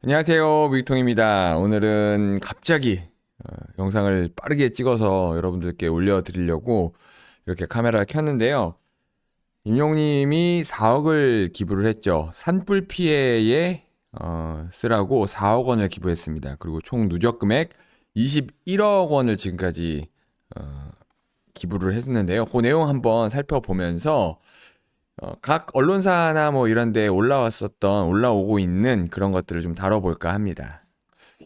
안녕하세요. 뮤통입니다. 오늘은 갑자기 어, 영상을 빠르게 찍어서 여러분들께 올려드리려고 이렇게 카메라를 켰는데요. 임용님이 4억을 기부를 했죠. 산불 피해에 어, 쓰라고 4억 원을 기부했습니다. 그리고 총 누적 금액 21억 원을 지금까지 어, 기부를 했는데요. 그 내용 한번 살펴보면서 어, 각 언론사나 뭐 이런 데 올라왔었던 올라오고 있는 그런 것들을 좀 다뤄볼까 합니다.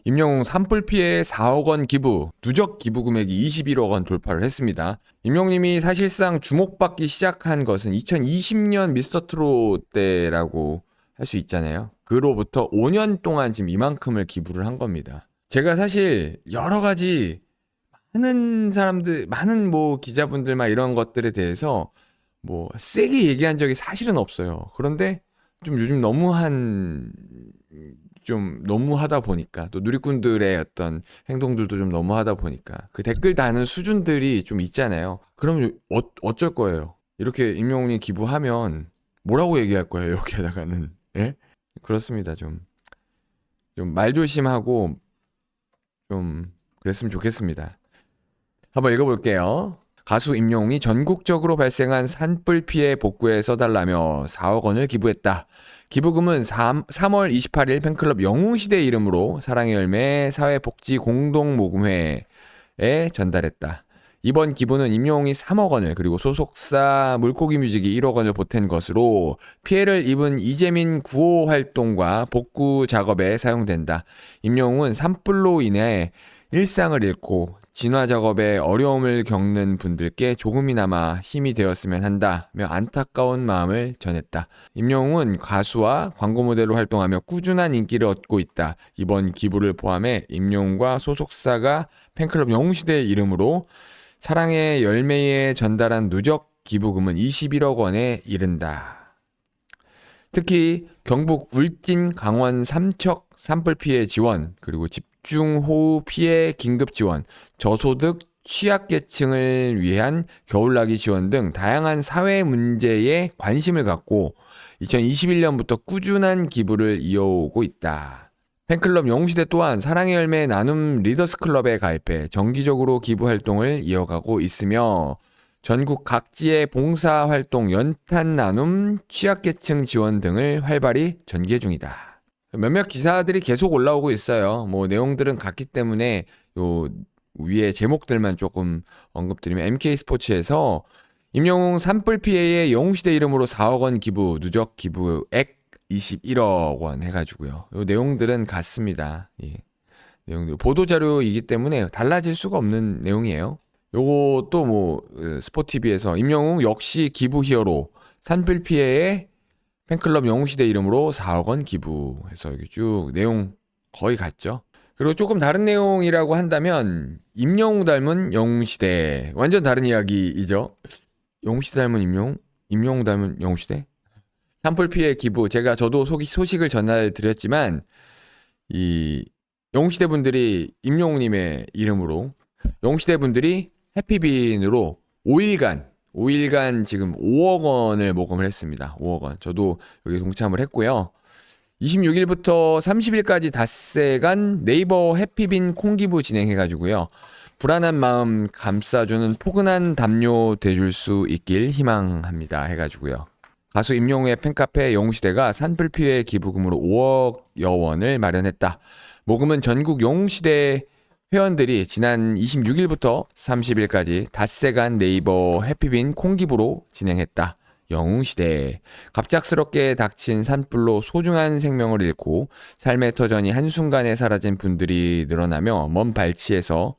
임영웅 산불 피해 4억 원 기부, 누적 기부 금액이 21억 원 돌파를 했습니다. 임영님이 사실상 주목받기 시작한 것은 2020년 미스터 트롯 때라고 할 수 있잖아요. 그로부터 5년 동안 지금 이만큼을 기부를 한 겁니다. 제가 사실 여러 가지 많은 사람들, 많은 뭐 기자분들만 이런 것들에 대해서 뭐 세게 얘기한 적이 사실은 없어요. 그런데 좀 요즘 너무한 좀 너무하다 보니까 또 누리꾼들의 어떤 행동들도 좀 너무하다 보니까 그 댓글 다는 수준들이 좀 있잖아요. 그럼 어, 어쩔 거예요? 이렇게 임영웅이 기부하면 뭐라고 얘기할 거예요? 여기에다가는 예? 그렇습니다. 좀 좀 말 조심하고 좀 그랬으면 좋겠습니다. 한번 읽어볼게요. 가수 임영웅이 전국적으로 발생한 산불 피해 복구에 써달라며 4억 원을 기부했다. 기부금은 3, 3월 28일 팬클럽 영웅시대 이름으로 사랑의 열매 사회복지공동모금회에 전달했다. 이번 기부는 임영웅이 3억 원을 그리고 소속사 물고기 뮤직이 1억 원을 보탠 것으로 피해를 입은 이재민 구호 활동과 복구 작업에 사용된다. 임영웅은 산불로 인해 일상을 잃고 진화 작업에 어려움을 겪는 분들께 조금이나마 힘이 되었으면 한다며 안타까운 마음을 전했다. 임영웅은 가수와 광고 모델로 활동하며 꾸준한 인기를 얻고 있다. 이번 기부를 포함해 임영웅과 소속사가 팬클럽 영웅시대 이름으로 사랑의 열매에 전달한 누적 기부금은 21억 원에 이른다. 특히 경북 울진 강원 삼척 산불 피해 지원 그리고 집 중호우 피해 긴급 지원 저소득 취약계층을 위한 겨울나기 지원 등 다양한 사회 문제에 관심을 갖고 2021년부터 꾸준한 기부를 이어오고 있다. 팬클럽 영웅시대 또한 사랑의 열매 나눔 리더스 클럽에 가입해 정기적으로 기부 활동을 이어가고 있으며 전국 각지의 봉사 활동, 연탄 나눔, 취약계층 지원 등을 활발히 전개 중이다. 몇몇 기사들이 계속 올라오고 있어요. 뭐 내용들은 같기 때문에 요 위에 제목들만 조금 언급드리면 MK 스포츠에서 임영웅 산불 피해의 영웅시대 이름으로 4억 원 기부 누적 기부액 21억 원 해가지고요. 요 내용들은 같습니다. 예. 내용들 보도 자료이기 때문에 달라질 수가 없는 내용이에요. 요거 또뭐 스포티비에서 임영웅 역시 기부 히어로 산불 피해의 팬클럽 영웅시대 이름으로 4억 원 기부해서 여기 쭉 내용 거의 같죠. 그리고 조금 다른 내용이라고 한다면 임영웅 닮은 영웅시대 완전 다른 이야기이죠. 영웅시대 닮은 임영웅, 임영웅 닮은 영웅시대. 산불 피해 기부 제가 저도 소식, 소식을 전달 드렸지만 이 영웅시대 분들이 임영웅님의 이름으로 영웅시대 분들이 해피빈으로 5일간 5일간 지금 5억 원을 모금을 했습니다. 5억 원. 저도 여기 동참을 했고요. 26일부터 30일까지 닷새간 네이버 해피빈 콩기부 진행해가지고요. 불안한 마음 감싸주는 포근한 담요 돼줄 수 있길 희망합니다. 해가지고요. 가수 임영웅의 팬카페 영웅시대가 산불 피해 기부금으로 5억여 원을 마련했다. 모금은 전국 영웅시대 회원들이 지난 26일부터 30일까지 닷새간 네이버 해피빈 콩기부로 진행했다. 영웅시대. 갑작스럽게 닥친 산불로 소중한 생명을 잃고 삶의 터전이 한순간에 사라진 분들이 늘어나며 먼 발치에서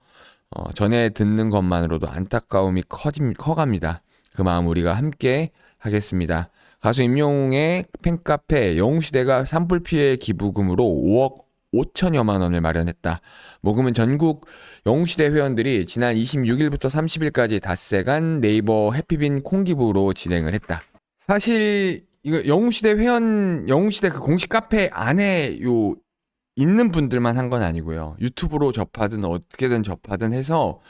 어, 전에 듣는 것만으로도 안타까움이 커짐, 커갑니다. 그 마음 우리가 함께 하겠습니다. 가수 임영웅의 팬카페 영웅시대가 산불 피해 기부금으로 5억 5천여만 원을 마련했다. 모금은 전국 영웅시대 회원들이 지난 26일부터 30일까지 닷새간 네이버 해피빈 콩기부로 진행을 했다. 사실 이거 영웅시대 회원 영웅시대 그 공식 카페 안에 요 있는 분들만 한 건 아니고요. 유튜브로 접하든 어떻게든 접하든 해서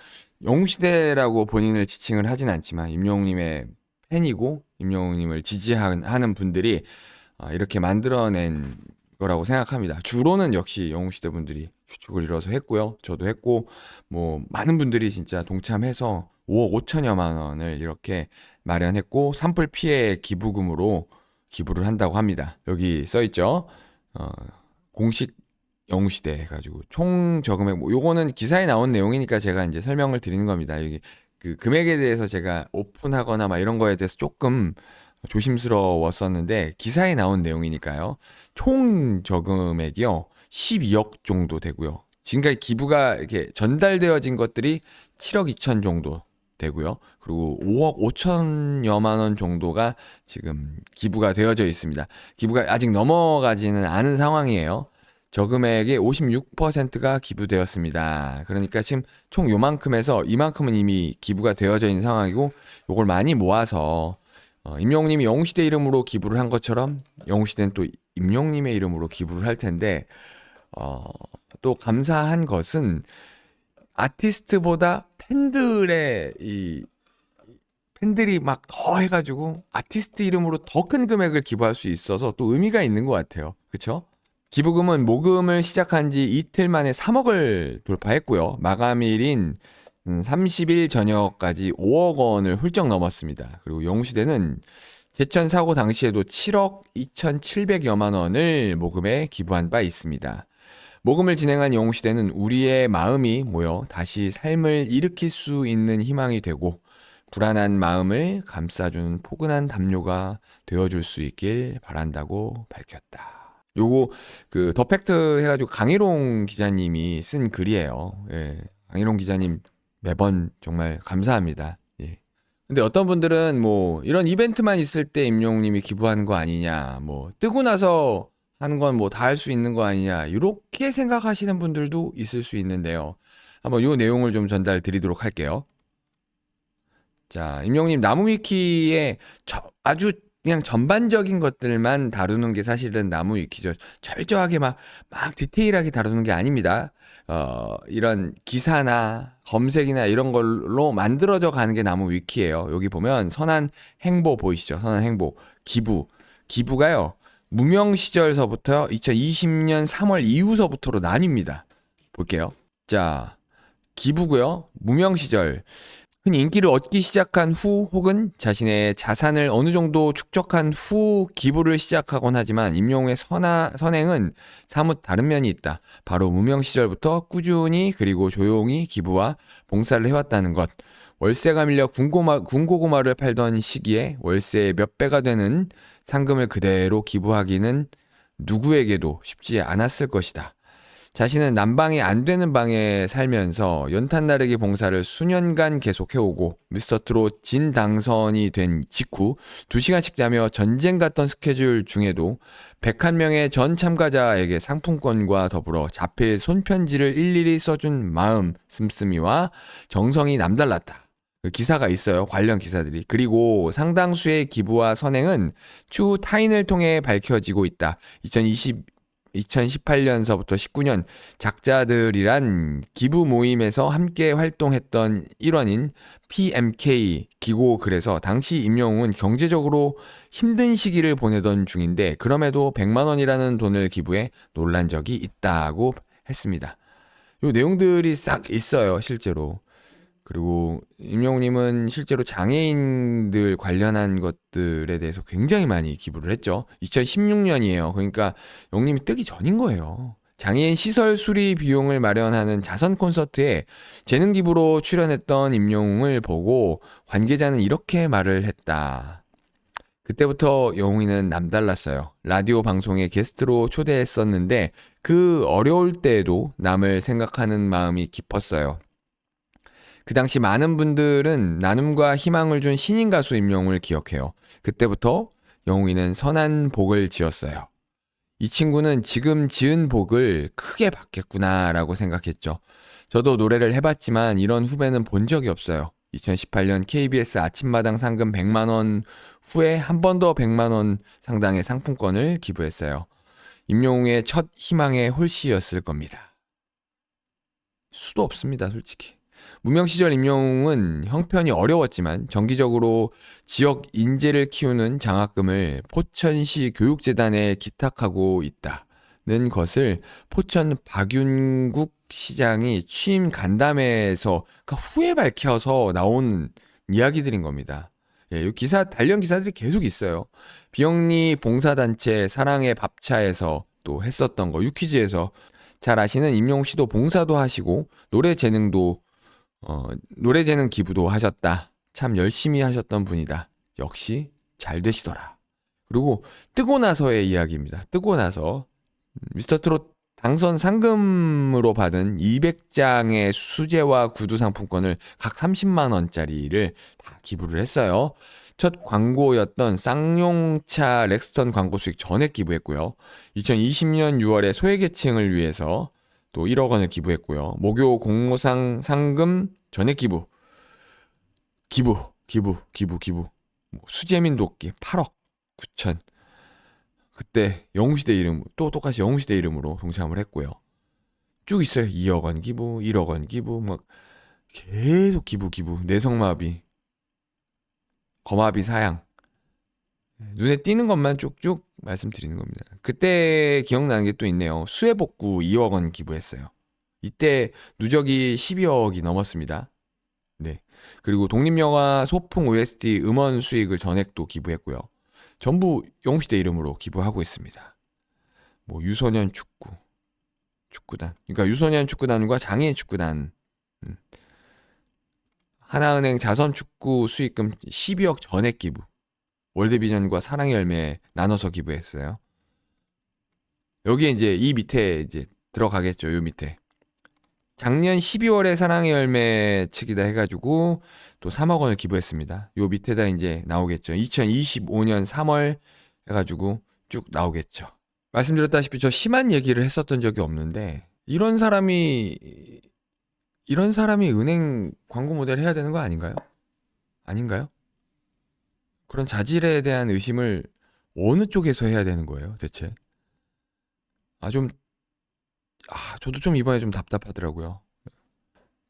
영웅시대라고 본인을 지칭을 하진 않지만 임영웅님의 팬이고 임영웅님을 지지하는 분들이 아, 이렇게 만들어낸 거라고 생각합니다. 주로는 역시 영웅시대 분들이 추측을 이뤄서 했고요. 저도 했고 뭐 많은 분들이 진짜 동참해서 5억 5천여만 원을 이렇게 마련했고 산불 피해 기부금으로 기부를 한다고 합니다. 여기 써 있죠. 어, 공식 영웅시대 해가지고 총 저금액 뭐 요거는 기사에 나온 내용이니까 제가 이제 설명을 드리는 겁니다. 여기 그 금액에 대해서 제가 오픈하거나 막 이런 거에 대해서 조금 조심스러웠었는데 기사에 나온 내용이니까요. 총 저금액이요 12억 정도 되고요. 지금까지 기부가 이렇게 전달되어진 것들이 7억 2천 정도 되고요. 그리고 5억 5천여만 원 정도가 지금 기부가 되어져 있습니다. 기부가 아직 넘어가지는 않은 상황이에요. 저금액의 56%가 기부되었습니다. 그러니까 지금 총 요만큼에서 이만큼은 이미 기부가 되어져 있는 상황이고 요걸 많이 모아서 어, 임용님이 영웅시대 이름으로 기부를 한 것처럼 영웅시대는 또 임용님의 이름으로 기부를 할 텐데 어, 또 감사한 것은 아티스트보다 팬들의 이 팬들이 막 더 해가지고 아티스트 이름으로 더 큰 금액을 기부할 수 있어서 또 의미가 있는 것 같아요. 그쵸? 기부금은 모금을 시작한 지 이틀 만에 3억을 돌파했고요. 마감일인 30일 저녁까지 5억 원을 훌쩍 넘었습니다. 그리고 영웅시대는 제천 사고 당시에도 7억 2,700여만 원을 모금에 기부한 바 있습니다. 모금을 진행한 영웅시대는 우리의 마음이 모여 다시 삶을 일으킬 수 있는 희망이 되고 불안한 마음을 감싸주는 포근한 담요가 되어줄 수 있길 바란다고 밝혔다. 요거 그 더 팩트 해가지고 강희롱 기자님이 쓴 글이에요. 예. 강희롱 기자님 매번 정말 감사합니다. 예. 근데 어떤 분들은 뭐 이런 이벤트만 있을 때 임용님이 기부하는 거 아니냐, 뭐 뜨고 나서 하는 건 뭐 다 할 수 있는 거 아니냐, 이렇게 생각하시는 분들도 있을 수 있는데요. 한번 이 내용을 좀 전달 드리도록 할게요. 자, 임용님 나무위키에 아주 그냥 전반적인 것들만 다루는 게 사실은 나무 위키죠. 철저하게 막, 막 디테일하게 다루는 게 아닙니다. 어, 이런 기사나 검색이나 이런 걸로 만들어져 가는 게 나무 위키예요. 여기 보면 선한 행보 보이시죠? 선한 행보. 기부. 기부가요. 무명 시절서부터 2020년 3월 이후서부터로 나뉩니다. 볼게요. 자, 기부고요. 무명 시절. 흔히 인기를 얻기 시작한 후 혹은 자신의 자산을 어느 정도 축적한 후 기부를 시작하곤 하지만 임용의 선하, 선행은 사뭇 다른 면이 있다. 바로 무명 시절부터 꾸준히 그리고 조용히 기부와 봉사를 해왔다는 것. 월세가 밀려 군고마, 군고구마를 팔던 시기에 월세의 몇 배가 되는 상금을 그대로 기부하기는 누구에게도 쉽지 않았을 것이다. 자신은 난방이 안 되는 방에 살면서 연탄 나르기 봉사를 수년간 계속해오고 미스터 트롯 진 당선이 된 직후 2시간씩 자며 전쟁 같던 스케줄 중에도 101명의 전 참가자에게 상품권과 더불어 자필 손편지를 일일이 써준 마음 씀씀이와 정성이 남달랐다. 그 기사가 있어요. 관련 기사들이. 그리고 상당수의 기부와 선행은 추후 타인을 통해 밝혀지고 있다. 2020 2018년서부터 19년 작자들이란 기부 모임에서 함께 활동했던 일원인 PMK 기고 글에서 당시 임영웅은 경제적으로 힘든 시기를 보내던 중인데 그럼에도 100만 원이라는 돈을 기부해 놀란 적이 있다고 했습니다. 요 내용들이 싹 있어요, 실제로. 그리고 임영웅님은 실제로 장애인들 관련한 것들에 대해서 굉장히 많이 기부를 했죠. 2016년이에요. 그러니까 영웅님이 뜨기 전인 거예요. 장애인 시설 수리 비용을 마련하는 자선 콘서트에 재능 기부로 출연했던 임영웅을 보고 관계자는 이렇게 말을 했다. 그때부터 영웅이는 남달랐어요. 라디오 방송에 게스트로 초대했었는데 그 어려울 때에도 남을 생각하는 마음이 깊었어요. 그 당시 많은 분들은 나눔과 희망을 준 신인 가수 임영웅을 기억해요. 그때부터 영웅이는 선한 복을 지었어요. 이 친구는 지금 지은 복을 크게 받겠구나라고 생각했죠. 저도 노래를 해봤지만 이런 후배는 본 적이 없어요. 2018년 KBS 아침마당 상금 100만원 후에 한 번 더 100만원 상당의 상품권을 기부했어요. 임영웅의 첫 희망의 홀씨였을 겁니다. 수도 없습니다, 솔직히. 무명 시절 임영웅은 형편이 어려웠지만 정기적으로 지역 인재를 키우는 장학금을 포천시 교육재단에 기탁하고 있다. 는 것을 포천 박윤국 시장이 취임 간담회에서 그러니까 후에 밝혀서 나온 이야기들인 겁니다. 예, 이 기사 관련 기사들이 계속 있어요. 비영리 봉사단체 사랑의 밥차에서 또 했었던 거 유퀴즈에서 잘 아시는 임용 씨도 봉사도 하시고 노래 재능도 어, 노래 재능 기부도 하셨다. 참 열심히 하셨던 분이다. 역시 잘 되시더라. 그리고 뜨고 나서의 이야기입니다. 뜨고 나서 미스터 트롯 당선 상금으로 받은 200장의 수제와 구두 상품권을 각 30만 원짜리를 다 기부를 했어요. 첫 광고였던 쌍용차 렉스턴 광고 수익 전액 기부했고요. 2020년 6월에 소외계층을 위해서 또 1억 원을 기부했고요. 목요 공모상 상금 전액 기부. 기부, 기부, 기부, 기부. 뭐 수재민 돕기 8억 9천. 그때 영웅시대 이름 또 똑같이 영웅시대 이름으로 동참을 했고요. 쭉 있어요. 2억 원 기부, 1억 원 기부, 막 계속 기부 기부. 내성마비, 거마비 사양. 눈에 띄는 것만 쭉쭉 말씀드리는 겁니다. 그때 기억나는 게 또 있네요. 수해복구 2억 원 기부했어요. 이때 누적이 12억이 넘었습니다. 네. 그리고 독립영화 소풍 OST 음원 수익을 전액도 기부했고요. 전부 영웅시대 이름으로 기부하고 있습니다. 뭐 유소년 축구, 축구단. 그러니까 유소년 축구단과 장애인 축구단. 음. 하나은행 자선축구 수익금 12억 전액 기부. 월드비전과 사랑의 열매 나눠서 기부했어요. 여기에 이제 이 밑에 이제 들어가겠죠. 요 밑에. 작년 12월에 사랑의 열매 측이다 해가지고 또 3억 원을 기부했습니다. 요 밑에다 이제 나오겠죠. 2025년 3월 해가지고 쭉 나오겠죠. 말씀드렸다시피 저 심한 얘기를 했었던 적이 없는데 이런 사람이 이런 사람이 은행 광고 모델 해야 되는 거 아닌가요? 아닌가요? 그런 자질에 대한 의심을 어느 쪽에서 해야 되는 거예요, 대체? 아, 좀, 아, 저도 좀 이번에 좀 답답하더라고요.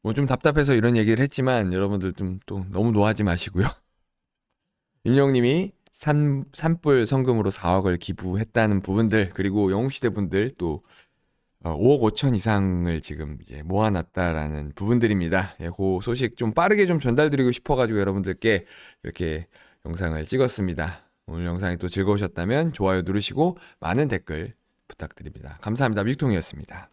뭐 좀 답답해서 이런 얘기를 했지만 여러분들 좀 또 너무 노하지 마시고요. 임영님이 산, 산불 성금으로 4억을 기부했다는 부분들, 그리고 영웅시대 분들 또 어, 5억 5천 이상을 지금 이제 모아놨다라는 부분들입니다. 예, 그 소식 좀 빠르게 좀 전달드리고 싶어가지고 여러분들께 이렇게 영상을 찍었습니다. 오늘 영상이 또 즐거우셨다면 좋아요 누르시고 많은 댓글 부탁드립니다. 감사합니다. 믹통이었습니다.